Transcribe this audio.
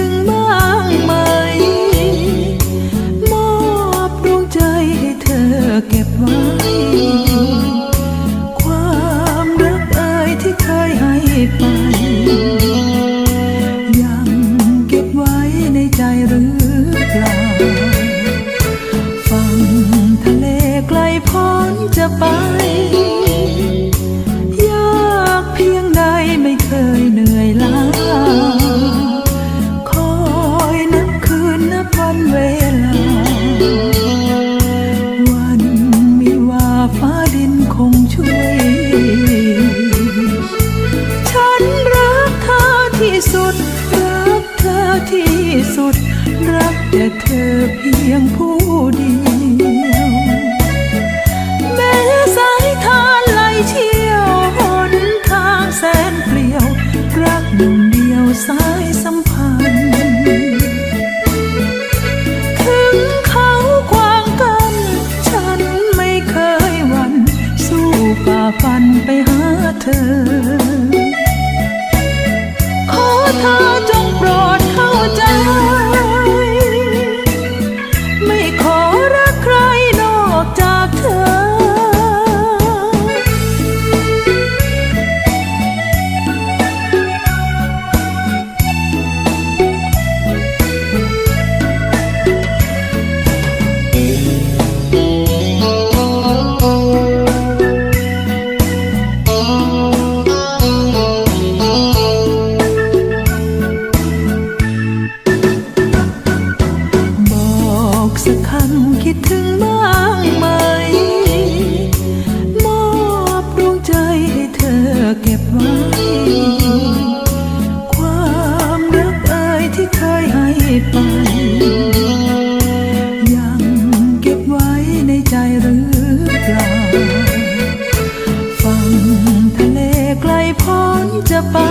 ถึงงไหม มอบดวงใจให้เธอเก็บไว้ ความรักเอ่ยที่เคยให้ไป สุด รักแต่เธอเพียงผู้เดียวแม้สายทานไหลเชี่ยวหนทางแสนเปลี่ยว รักหนึ่งเดียวสายสัมพันธ์ฝ่าฟันไปหาเธอ sepa